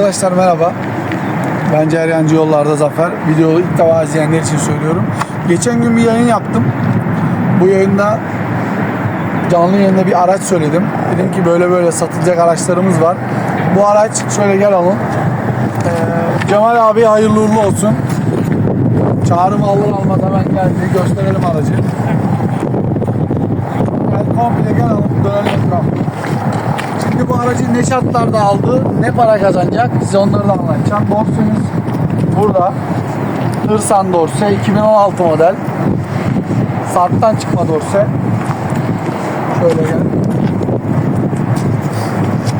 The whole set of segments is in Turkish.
Arkadaşlar merhaba. Ben Ceryancı Yollarda Zafer. Videoyu ilk defa izleyenler için söylüyorum. Geçen gün bir yayın yaptım. Bu yayında canlı yayında bir araç söyledim. Dedim ki böyle böyle satılacak araçlarımız var. Bu araç şöyle gel alın. Ee, Cemal abi hayırlı uğurlu olsun. Çağrım alır almaz hemen geldi. Gösterelim aracı. Gel komple gel alın. Dönelim etrafına. Aracı ne şartlarda aldı, ne para kazanacak size onları da anlatacağım. Dorsemiz burada. Hırsan Dorse 2016 model. Sarttan çıkma Dorse. Şöyle gel.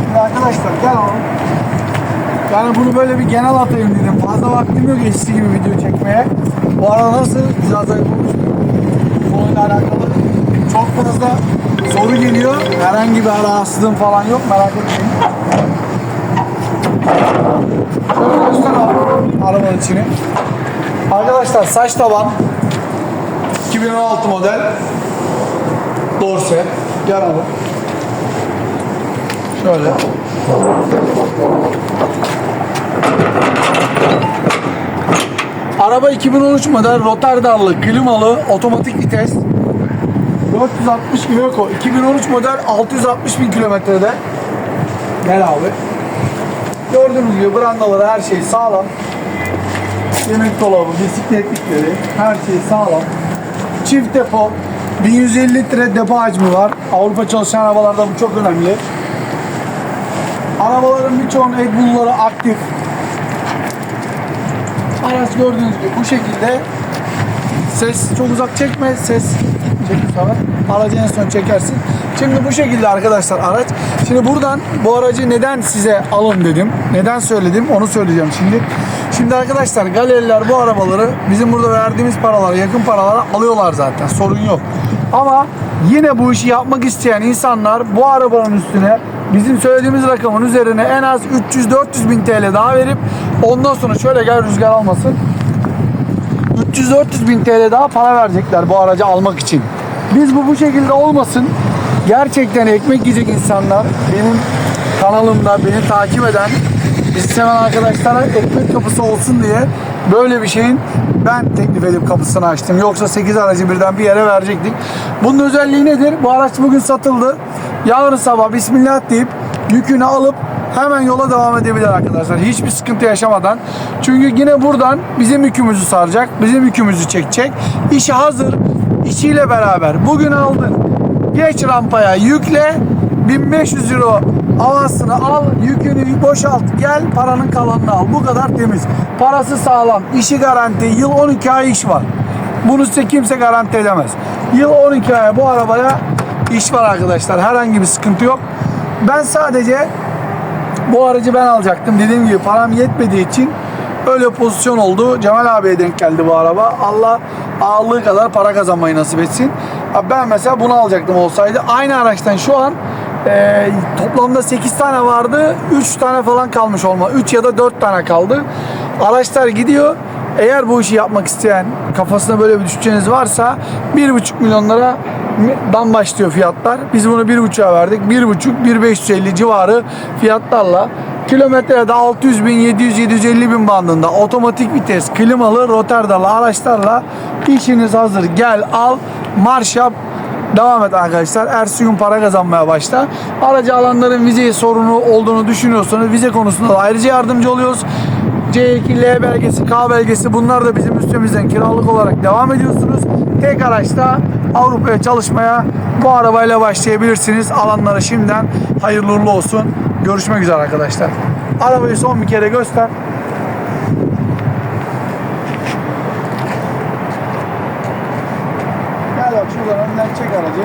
Şimdi arkadaşlar gel oğlum. Yani bunu böyle bir genel atayım dedim. Fazla vaktim yok eskisi gibi video çekmeye. Bu arada nasıl? Güzel zayıf olmuş fazla soru geliyor. Herhangi bir rahatsızlığım falan yok. Merak etmeyin. Şöyle göster abi arabanın içini. Arkadaşlar saç taban 2016 model Dorse. Gel abi. Şöyle. Araba 2013 model Rotterdarlı, klimalı, otomatik vites. 460 Iveco 2013 model 660 bin kilometrede. Gel abi. Gördüğünüz gibi brandaları her şey sağlam. Yemek dolabı, bisikletlikleri her şey sağlam. Çift depo 1150 litre depo hacmi var. Avrupa çalışan arabalarda bu çok önemli. Arabaların birçoğunun AdBlue'ları aktif. Araç gördüğünüz gibi bu şekilde ses çok uzak çekme ses çek bu sefer. aracı en son çekersin. Şimdi bu şekilde arkadaşlar araç. Şimdi buradan bu aracı neden size alın dedim. Neden söyledim onu söyleyeceğim şimdi. Şimdi arkadaşlar galeriler bu arabaları bizim burada verdiğimiz paralara yakın paralara alıyorlar zaten. Sorun yok. Ama yine bu işi yapmak isteyen insanlar bu arabanın üstüne bizim söylediğimiz rakamın üzerine en az 300-400 bin TL daha verip ondan sonra şöyle gel rüzgar almasın 300-400 bin TL daha para verecekler bu aracı almak için. Biz bu bu şekilde olmasın. Gerçekten ekmek yiyecek insanlar benim kanalımda beni takip eden bizi seven arkadaşlara ekmek kapısı olsun diye böyle bir şeyin ben teklif edip kapısını açtım. Yoksa 8 aracı birden bir yere verecektik. Bunun özelliği nedir? Bu araç bugün satıldı. Yarın sabah Bismillah deyip yükünü alıp hemen yola devam edebilir arkadaşlar. Hiçbir sıkıntı yaşamadan. Çünkü yine buradan bizim yükümüzü saracak. Bizim yükümüzü çekecek. İşi hazır. İşiyle beraber bugün aldın. Geç rampaya yükle. 1500 euro avansını al, yükünü boşalt, gel paranın kalanını al. Bu kadar temiz. Parası sağlam, işi garanti, yıl 12 ay iş var. Bunu size kimse garanti edemez. Yıl 12 ay bu arabaya iş var arkadaşlar. Herhangi bir sıkıntı yok. Ben sadece bu aracı ben alacaktım. Dediğim gibi param yetmediği için öyle pozisyon oldu. Cemal abiye denk geldi bu araba. Allah ağırlığı kadar para kazanmayı nasip etsin. Ben mesela bunu alacaktım olsaydı. Aynı araçtan şu an e, toplamda 8 tane vardı. 3 tane falan kalmış olma. 3 ya da 4 tane kaldı. Araçlar gidiyor. Eğer bu işi yapmak isteyen kafasında böyle bir düşünceniz varsa 1,5 milyonlara dan başlıyor fiyatlar. Biz bunu 1,5'a verdik. 1,5 1,550 civarı fiyatlarla kilometrede 600 bin 700 750 bin bandında otomatik vites klimalı Rotterdalı araçlarla işiniz hazır gel al marş yap Devam et arkadaşlar. Ertesi gün para kazanmaya başla. Aracı alanların vize sorunu olduğunu düşünüyorsanız vize konusunda da ayrıca yardımcı oluyoruz. C2, L belgesi, K belgesi bunlar da bizim üstümüzden kiralık olarak devam ediyorsunuz. Tek araçta Avrupa'ya çalışmaya bu arabayla başlayabilirsiniz. Alanlara şimdiden hayırlı uğurlu olsun. Görüşmek üzere arkadaşlar. Arabayı son bir kere göster. Gel bak şuradan önden çek aracı.